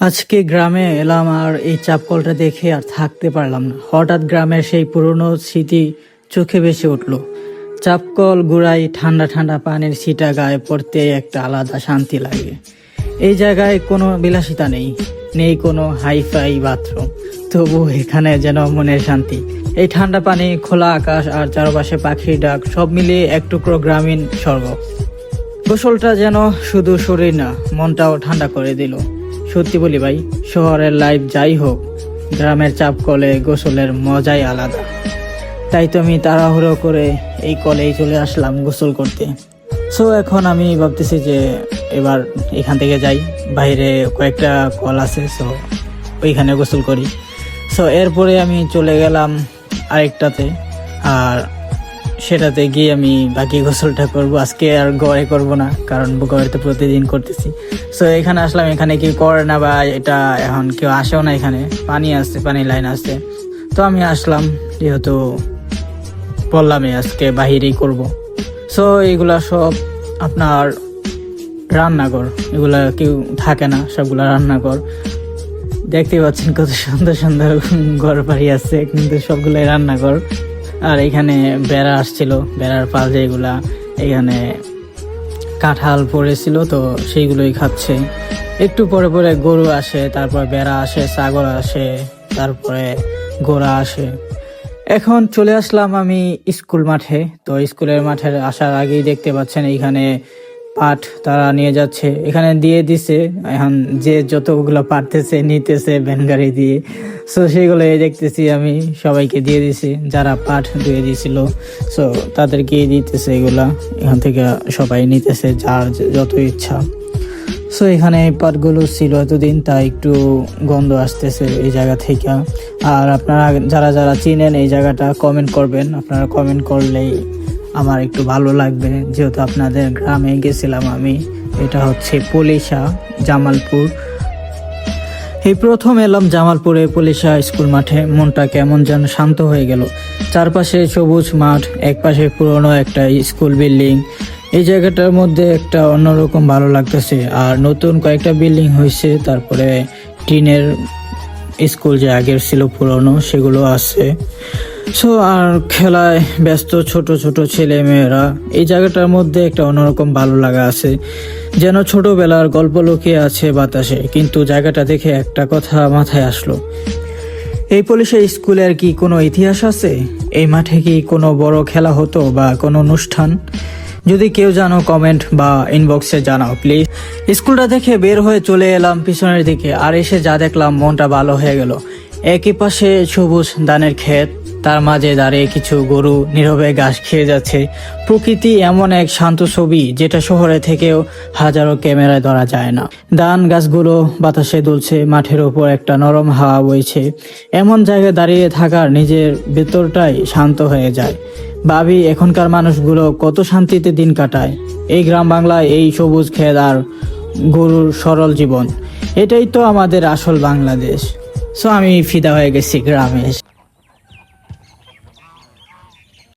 আজকে গ্রামে এলাম আর এই চাপকলটা দেখে আর থাকতে পারলাম না। হঠাৎ গ্রামের সেই পুরনো স্মৃতি চোখে ভেসে উঠল। চাপকল গুড়াই ঠান্ডা ঠান্ডা পানির ছিটা গায়ে পড়তে একটা আলাদা শান্তি লাগে। এই জায়গায় কোনো বিলাসিতা নেই। নেই কোনো হাইফাই বাথরুম। তবু এখানে যেন মনের শান্তি। এই ঠান্ডা পানি, খোলা আকাশ আর চারপাশে পাখির ডাক, সব মিলিয়ে এক টুকরো গ্রামীণ স্বর্গ। গোসলটা যেন শুধু শরীর না, মনটাও ঠান্ডা করে দিল। সত্যি বলি ভাই, শহরের লাইফ যাই হোক, গ্রামের চাপ কলে গোসলের মজাই আলাদা। তাই তো আমি তাড়াহুড়ো করে এই কলেই চলে আসলাম গোসল করতে। সো এখন আমি ভাবতেছি যে এবার এখান থেকে যাই। বাইরে কয়েকটা কল আছে সো ওইখানে গোসল করি। সো এরপরে আমি চলে গেলাম আরেকটাতে। আর সেটাতে গিয়ে আমি বাকি গোসলটা করব। আজকে আর গড়ে করব না, কারণ গড়ে তো প্রতিদিন করতেছি। সো এখানে আসলাম, এখানে কেউ করে না বা এটা এখন কেউ আসেও না এখানে। পানি আসছে, পানি লাইন আসছে। তো আমি আসলাম, যেহেতু বললামই আজকে বাহিরেই করব। সো এগুলা সব আপনার রান্নাঘর। এগুলা কেউ থাকে না, সবগুলা রান্নাঘর। দেখতে পাচ্ছেন কত সুন্দর সুন্দর ঘর বাড়ি আছে, কিন্তু সবগুলাই রান্নাঘর। আর এখানে বেড়া আসছিল, বেড়ার পাল যেগুলা, এখানে কাঁঠাল পড়েছিল, তো সেইগুলোই খাচ্ছে। একটু পরে পরে গরু আসে, তারপর বেড়া আসে, ছাগল আসে, তারপরে গোড়া আসে। এখন চলে আসলাম আমি স্কুল মাঠে। তো স্কুলের মাঠে আসার আগেই দেখতে পাচ্ছেন এইখানে পাঠ তারা নিয়ে যাচ্ছে। এখানে দিয়ে দিছে, এখন যে যতগুলো পারতেছে, নিতেছে গাড়ি দিয়ে। সো সেগুলো দেখতেছি আমি, সবাইকে দিয়ে দিছি, যারা পাঠ দিয়ে দিছিল। সো তাদেরকে দিতেছে এগুলা। এখান থেকে সবাই নিতেছে, যার যত ইচ্ছা। সো এখানে পাটগুলো ছিল এতদিন, তাই একটু গন্ধ আসতেছে এই জায়গা থেকে। আর আপনারা যারা যারা চিনেন এই জায়গাটা কমেন্ট করবেন। আপনারা কমেন্ট করলেই আমার একটু ভালো লাগবে। যেহেতু আপনাদের গ্রামে গেছিলাম আমি, এটা হচ্ছে পলিশা, জামালপুর। এই প্রথম এলাম জামালপুরে পুলিশা স্কুল মাঠে। মনটা কেমন যেন শান্ত হয়ে গেল। চারপাশে সবুজ মাঠ, একপাশে পুরনো একটা স্কুল বিল্ডিং এই জায়গাটার মধ্যে একটা অন্যরকম ভালো লাগতেছে। আর নতুন কয়েকটা বিল্ডিং হয়েছে, তারপরে টিনের স্কুল যে আগের ছিল পুরনো, সেগুলো আছে। সো, আর খেলায় ব্যস্ত ছোট ছোট ছেলে মেয়েরা এই জায়গাটার মধ্যে একটা অন্যরকম ভালো লাগা আছে। যেন ছোটবেলার গল্প লুকিয়ে আছে বাতাসে, কিন্তু জায়গাটা দেখে একটা কথা মাথায় আসলো। এই পুলিশের স্কুলের কি কোনো ইতিহাস আছে? এই মাঠে কি কোনো বড় খেলা হতো বা কোনো অনুষ্ঠান? যদি কেউ জানো কমেন্ট বা ইনবক্সে জানাও প্লিজ স্কুলটা দেখে বের হয়ে চলে এলাম পিছনের দিকে, আর এসে যা দেখলাম, মনটা ভালো হয়ে গেল। একই পাশে সবুজ ধানের ক্ষেত, তার মাঝে দাঁড়িয়ে কিছু গরু নীরবে ঘাস খেয়ে যাচ্ছে। প্রকৃতি এমন এক শান্ত ছবি, যেটা শহরে থেকেও হাজারো ক্যামেরায় ধরা যায় না। ধান গাছগুলো বাতাসে দুলছে, মাঠের ওপর একটা নরম হাওয়া বইছে। এমন জায়গায় দাঁড়িয়ে থাকার নিজের ভেতরটাই শান্ত হয়ে যায়। ভাবি, এখনকার মানুষগুলো কত শান্তিতে দিন কাটায়। এই গ্রাম বাংলায় এই সবুজ খেদ আর গরুর সরল জীবন। এটাই তো আমাদের আসল বাংলাদেশ। সো আমি ফিদা হয়ে গেছি গ্রামে।